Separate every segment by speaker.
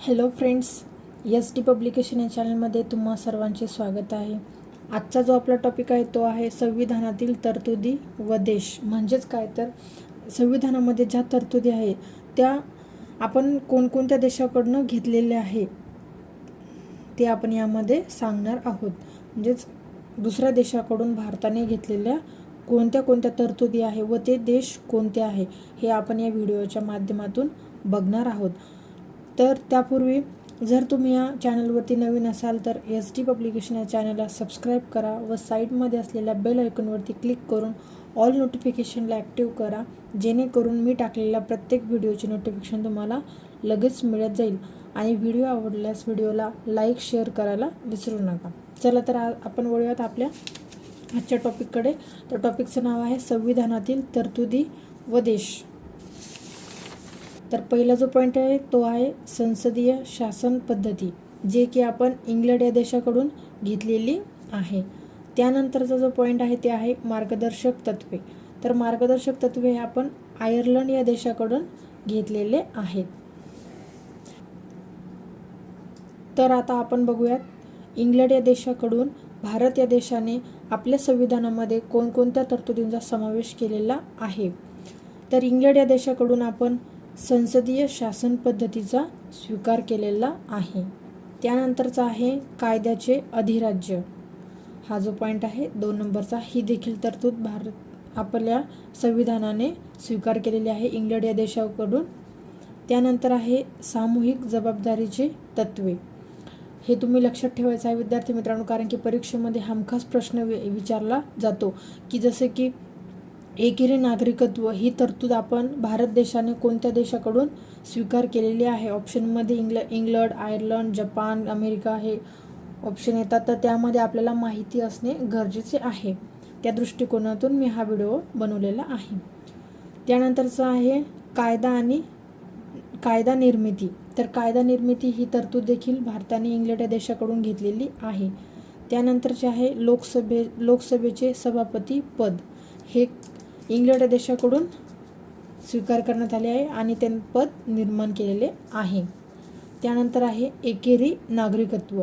Speaker 1: Hello friends S D publication या चॅनलमध्ये तुम्हा सर्वांचे स्वागत आहे. आजचा जो आपला टॉपिक आहे तो आहे संविधानातील तरतुदी व देश. म्हणजेच काय तर संविधानामध्ये ज्या तरतुदी आहे त्या आपण कोणकोणत्या देशाकडनं घेतलेल्या आहे ते आपण यामध्ये सांगणार आहोत. म्हणजेच दुसऱ्या देशाकडून भारताने घेतलेल्या कोणत्या कोणत्या तरतुदी आहे व ते देश कोणते आहे हे आपण या व्हिडिओच्या माध्यमातून बघणार आहोत. तर त्यापूर्वी जर तुम्ही या चॅनलवरती नवीन असाल तर एस डी पब्लिकेशन या चॅनलला सबस्क्राईब करा व साईडमध्ये असलेल्या बेल आयकॉनवरती क्लिक करून ऑल नोटिफिकेशनला ॲक्टिव्ह करा जेणेकरून मी टाकलेल्या प्रत्येक व्हिडिओची नोटिफिकेशन तुम्हाला लगेच मिळत जाईल. आणि व्हिडिओ आवडल्यास व्हिडिओला लाईक शेअर करायला विसरू नका. चला तर आ आपण वळूयात आपल्या आजच्या टॉपिककडे तर टॉपिकचं नाव आहे संविधानातील तरतुदी व देश. तर पहिला जो पॉईंट आहे तो आहे संसदीय शासन पद्धती जे की आपण इंग्लंड या देशाकडून घेतलेली आहे. त्यानंतरचा जो पॉईंट आहे ते आहे मार्गदर्शक तत्वे. तर मार्गदर्शक तत्वे हे आपण आयर्लंड या देशाकडून घेतलेले आहेत. तर आता आपण बघूयात इंग्लंड या देशाकडून भारत या देशाने आपल्या संविधानामध्ये कोणकोणत्या तरतुदींचा समावेश केलेला आहे? तर इंग्लंड या देशाकडून आपण संसदीय शासन पद्धतीचा स्वीकार केलेला आहे. त्यानंतरचा आहे कायद्याचे अधिराज्य. हा जो पॉईंट आहे दोन नंबरचा ही देखील तरतूद भारत आपल्या संविधानाने स्वीकार केलेली आहे इंग्लंड या देशाकडून. त्यानंतर आहे सामूहिक जबाबदारीचे तत्वे हे तुम्ही लक्षात ठेवायचं आहे विद्यार्थी मित्रांनो कारण की परीक्षेमध्ये हमखास प्रश्न विचारला जातो. की जसे की एकेरी नागरिकत्व ही तरतूद आपण भारत देशाने कोणत्या देशाकडून स्वीकार केलेली आहे? ऑप्शनमध्ये इंग्ल इंग्लंड आयर्लंड जपान अमेरिका हे ऑप्शन येतात. तर त्यामध्ये आपल्याला माहिती असणे गरजेचे आहे. त्या दृष्टिकोनातून मी हा व्हिडिओ बनवलेला आहे. त्यानंतरचं आहे कायदा आणि कायदा निर्मिती. तर कायदा निर्मिती ही तरतूद देखील भारताने इंग्लंड या देशाकडून घेतलेली आहे. त्यानंतरचे आहे लोकसभे लोकसभेचे सभापती पद. हे इंग्लंड देशाकडून स्वीकार करण्यात आले आहे आणि त्यां पद निर्माण केलेले आहे. त्यानंतर आहे एकेरी नागरिकत्व.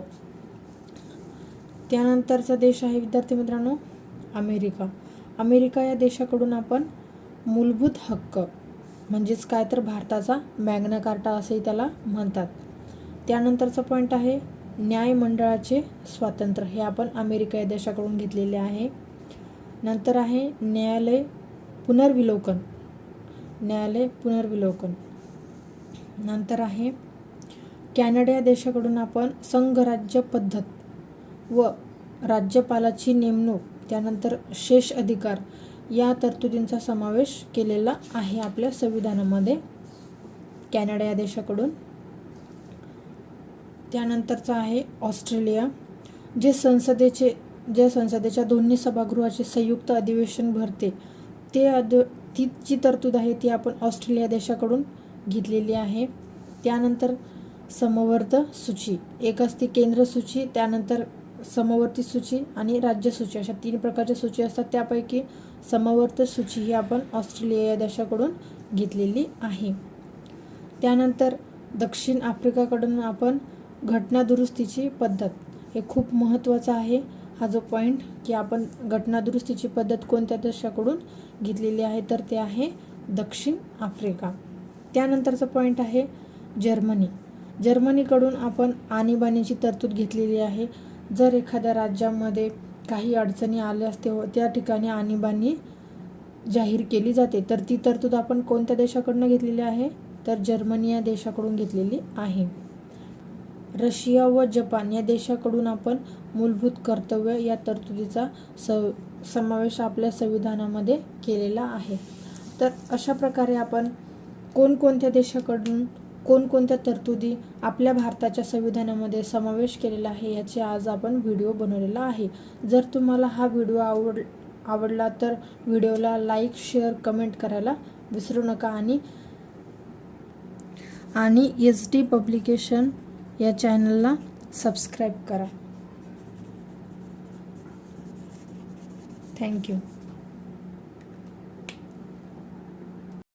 Speaker 1: त्यानंतरचा देश आहे विद्यार्थी मित्रांनो अमेरिका. अमेरिका या देशाकडून आपण मूलभूत हक्क म्हणजेच काय तर भारताचा मॅग्ना कार्टा असंही त्याला म्हणतात. त्यानंतरचा पॉईंट आहे न्यायमंडळाचे स्वातंत्र्य. हे आपण अमेरिका या देशाकडून घेतलेले आहे. नंतर आहे न्यायालय पुनर्विलोकन. न्यायालय पुनर्विलोकन. नंतर आहे कॅनडा या देशाकडून आपण संघराज्य पद्धत व राज्यपालाची नेमणूक त्यानंतर शेष अधिकार या तरतुदींचा समावेश केलेला आहे आपल्या संविधानामध्ये कॅनडा या देशाकडून. त्यानंतरचा आहे ऑस्ट्रेलिया जे संसदेचे जे संसदेच्या दोन्ही सभागृहाचे संयुक्त अधिवेशन भरते ते अद ती जी तरतूद आहे ती आपण ऑस्ट्रेलिया देशाकडून घेतलेली आहे. त्यानंतर समवर्त सूची. एक असते केंद्र सूची त्यानंतर समवर्ती सूची आणि राज्य सूची. अशा तीन प्रकारच्या सूची असतात. त्यापैकी समवर्त सूची ही आपण ऑस्ट्रेलिया या देशाकडून घेतलेली आहे. त्यानंतर दक्षिण आफ्रिकाकडून आपण घटनादुरुस्तीची पद्धत. हे खूप महत्त्वाचं आहे. हा जो पॉईंट की आपण घटनादुरुस्तीची पद्धत कोणत्या देशाकडून घेतलेली आहे तर ते आहे दक्षिण आफ्रिका. त्यानंतरचा पॉईंट आहे जर्मनी. जर्मनीकडून आपण आणीबाणीची तरतूद घेतलेली आहे. जर एखाद्या राज्यामध्ये काही अडचणी आल्यास तेव्हा त्या ठिकाणी आणीबाणी जाहीर केली जाते तर ती तरतूद आपण कोणत्या देशाकडून घेतलेली आहे? तर जर्मनी या देशाकडून घेतलेली आहे. रशिया व जपान या देशाकडून आपण मूलभूत कर्तव्य या तरतुदीचा स समावेश आपल्या संविधानामध्ये केलेला आहे. तर अशा प्रकारे आपण कोणकोणत्या देशाकडून कोणकोणत्या तरतुदी आपल्या भारताच्या संविधानामध्ये समावेश केलेला आहे याचे आज आपण व्हिडिओ बनवलेला आहे. जर तुम्हाला हा व्हिडिओ आवड आवडला तर व्हिडिओला लाईक शेअर कमेंट करायला विसरू नका आणि आणि एस डी पब्लिकेशन या चॅनलला सबस्क्राईब करा. थँक्यू.